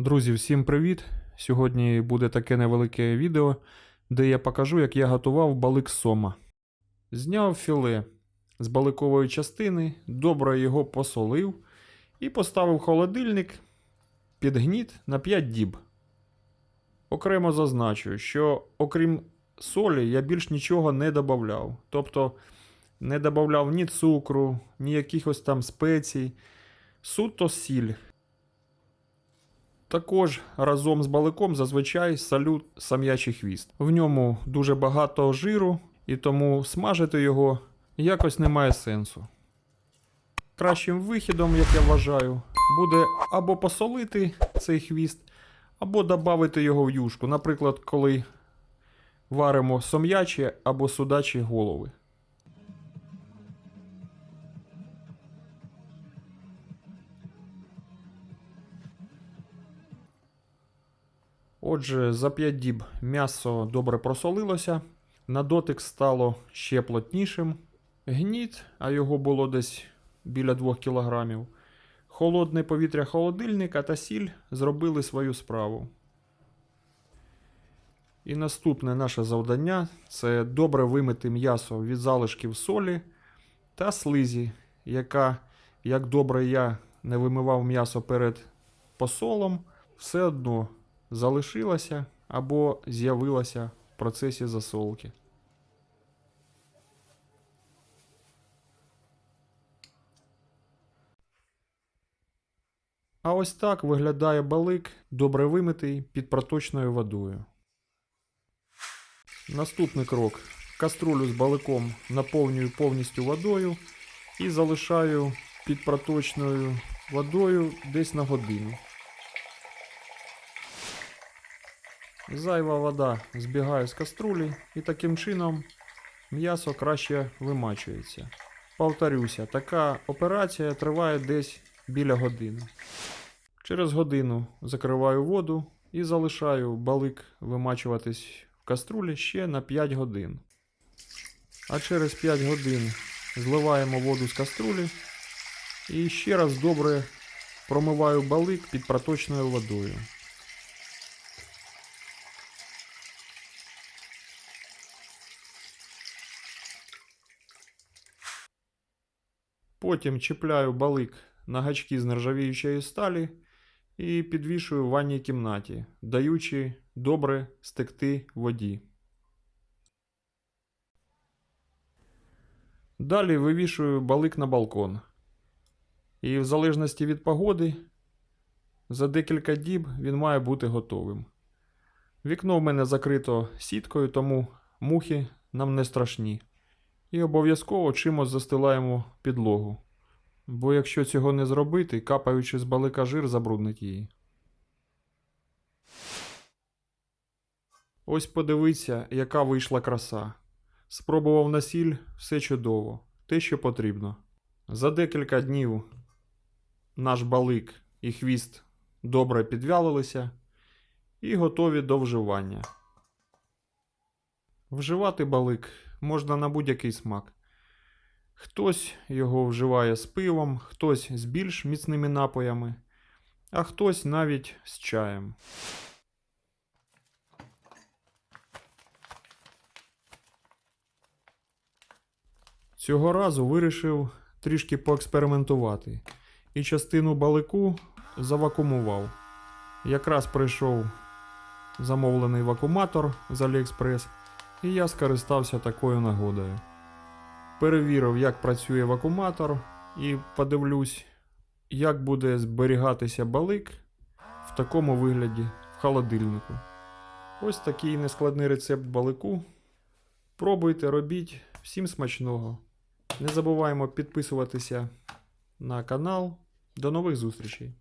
Друзі, всім привіт! Сьогодні буде таке невелике відео, де я покажу, як я готував балик сома. Зняв філе з баликової частини, добре його посолив і поставив холодильник під гніт на 5 діб. Окремо зазначу, що окрім солі я більш нічого не додавав. Тобто не додавав ні цукру, ні якихось там спецій, суто сіль. Також разом з баликом зазвичай солю сам'ячий хвіст. В ньому дуже багато жиру, і тому смажити його якось немає сенсу. Кращим вихідом, як я вважаю, буде або посолити цей хвіст, або додати його в юшку. Наприклад, коли варимо сом'ячі або судачі голови. Отже, за 5 діб м'ясо добре просолилося, на дотик стало ще плотнішим. Гніт, а його було десь біля 2 кг. Холодне повітря холодильника та сіль зробили свою справу. І наступне наше завдання це добре вимити м'ясо від залишків солі та слизі, яка, як добре я не вимивав м'ясо перед посолом, все одно залишилася або з'явилася в процесі засолки. А ось так виглядає балик, добре вимитий під проточною водою. Наступний крок. Каструлю з баликом наповнюю повністю водою і залишаю під проточною водою десь на годину. Зайва вода збігає з каструлі і таким чином м'ясо краще вимачується. Повторюся, така операція триває десь біля години. Через годину закриваю воду і залишаю балик вимачуватись в каструлі ще на 5 годин. А через 5 годин зливаємо воду з каструлі і ще раз добре промиваю балик під проточною водою. Потім чіпляю балик на гачки з нержавіючої сталі і підвішую в ванній кімнаті, даючи добре стекти воді. Далі вивішую балик на балкон. І в залежності від погоди, за декілька діб він має бути готовим. Вікно в мене закрито сіткою, тому мухи нам не страшні. І обов'язково чимось застилаємо підлогу. Бо якщо цього не зробити, капаючи з балика жир забруднить її. Ось подивіться, яка вийшла краса. Спробував на сіль все чудово, те, що потрібно. За декілька днів наш балик і хвіст добре підвялилися і готові до вживання. Вживати балик можна на будь-який смак. Хтось його вживає з пивом, хтось з більш міцними напоями, а хтось навіть з чаєм. Цього разу вирішив трішки поекспериментувати і частину балику завакумував. Якраз прийшов замовлений вакууматор з AliExpress, і я скористався такою нагодою. Перевірив, як працює вакууматор, і подивлюсь, як буде зберігатися балик в такому вигляді в холодильнику. Ось такий нескладний рецепт балику. Пробуйте, робіть, всім смачного. Не забуваємо підписуватися на канал. До нових зустрічей!